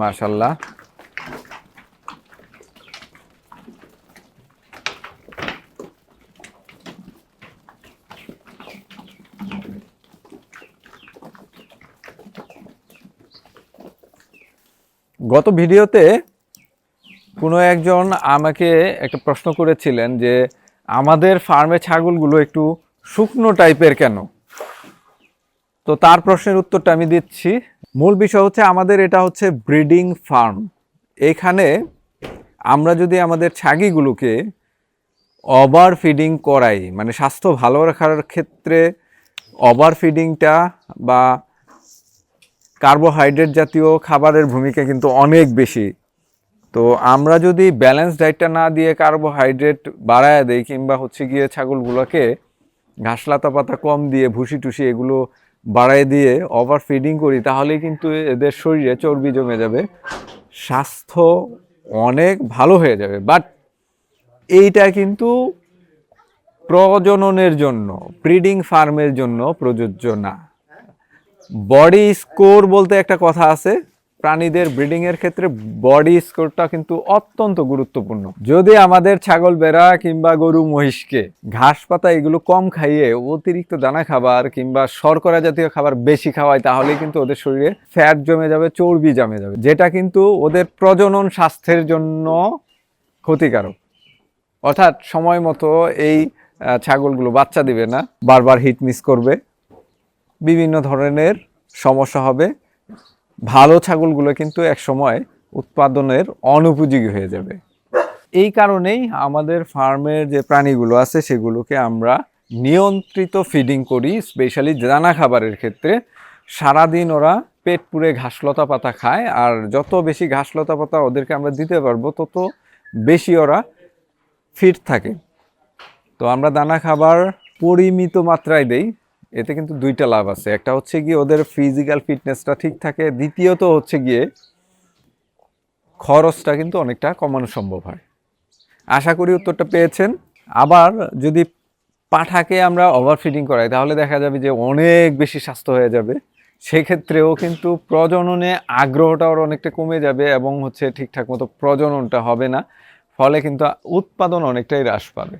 মাশাল্লাহ গত ভিডিওতে কোনো একজন আমাকে একটা প্রশ্ন করেছিলেন যে, আমাদের ফার্মে ছাগলগুলো একটু শুকনো টাইপের কেন? তো তার প্রশ্নের উত্তরটা আমি দিচ্ছি। মূল বিষয় হচ্ছে আমাদের এটা হচ্ছে ব্রিডিং ফার্ম। এখানে আমরা যদি আমাদের ছাগিগুলোকে ওভার ফিডিং করাই মানে স্বাস্থ্য ভালো রাখার ক্ষেত্রে ওভার ফিডিংটা বা কার্বোহাইড্রেট জাতীয় খাবারের ভূমিকা কিন্তু অনেক বেশি। তো আমরা যদি ব্যালেন্স ডায়েটটা না দিয়ে কার্বোহাইড্রেট বাড়ায় দেই, কিংবা হচ্ছে গিয়ে ছাগলগুলোকে ঘাস পাতা কম দিয়ে, ভুসি টুসি এগুলো বাড়ায় দিয়ে ওভার ফিডিং করি তাহলে কিন্তু এদের শরীরে চর্বি জমে যাবে। স্বাস্থ্য অনেক ভালো হয়ে যাবে। বাট এইটা কিন্তু প্রজননের জন্য ব্রিডিং ফার্মের জন্য প্রযোজ্য না। বডি স্কোর বলতে একটা কথা আছে প্রাণীদের ব্রিডিং এর ক্ষেত্রে বডি স্কোরটা কিন্তু অত্যন্ত গুরুত্বপূর্ণ। যদি আমাদের ছাগল বেড়া কিংবা গরু মহিষকে ঘাস পাতা এগুলো কম খাইয়ে অতিরিক্ত দানা খাবার কিংবা শর্করা জাতীয় খাবার বেশি খাওয়াই তাহলে কিন্তু ওদের শরীরে ফ্যাট জমে যাবে, চর্বি জমে যাবে, যেটা কিন্তু ওদের প্রজনন স্বাস্থ্যের জন্য ক্ষতিকারক। অর্থাৎ সময় মতো এই ছাগলগুলো বাচ্চা দিবে না, বারবার হিট মিস করবে, বিভিন্ন ধরনের সমস্যা হবে ভালো ছাগলগুলো কিন্তু এক সময় উৎপাদনের অনুপযোগী হয়ে যাবে। এই কারণেই আমাদের ফার্মের যে প্রাণীগুলো আছে সেগুলোকে আমরা নিয়ন্ত্রিত ফিডিং করি স্পেশালি দানা খাবারের ক্ষেত্রে। সারাদিন ওরা পেট পুড়ে ঘাসলতা পাতা খায় আর যত বেশি ঘাসলতা পাতা ওদেরকে আমরা দিতে পারব, তত বেশি ওরা ফিট থাকে। তো আমরা দানা খাবার পরিমিত মাত্রায় দেই। এতে কিন্তু দুইটা লাভ আছে। একটা হচ্ছে গিয়ে ওদের ফিজিক্যাল ফিটনেসটা ঠিক থাকে। দ্বিতীয়ত হচ্ছে গিয়ে খরচটা কিন্তু অনেকটা কমানো সম্ভব হয়। আশা করি উত্তরটা পেয়েছেন। আবার যদি পাঠাকে আমরা ওভার ফিডিং করাই, তাহলে দেখা যাবে যে অনেক বেশি স্বাস্থ্য হয়ে যাবে। সেক্ষেত্রেও কিন্তু প্রজননে আগ্রহটা ওর অনেকটা কমে যাবে এবং হচ্ছে ঠিকঠাক মতো প্রজননটা হবে না। ফলে কিন্তু উৎপাদন অনেকটাই হ্রাস পাবে।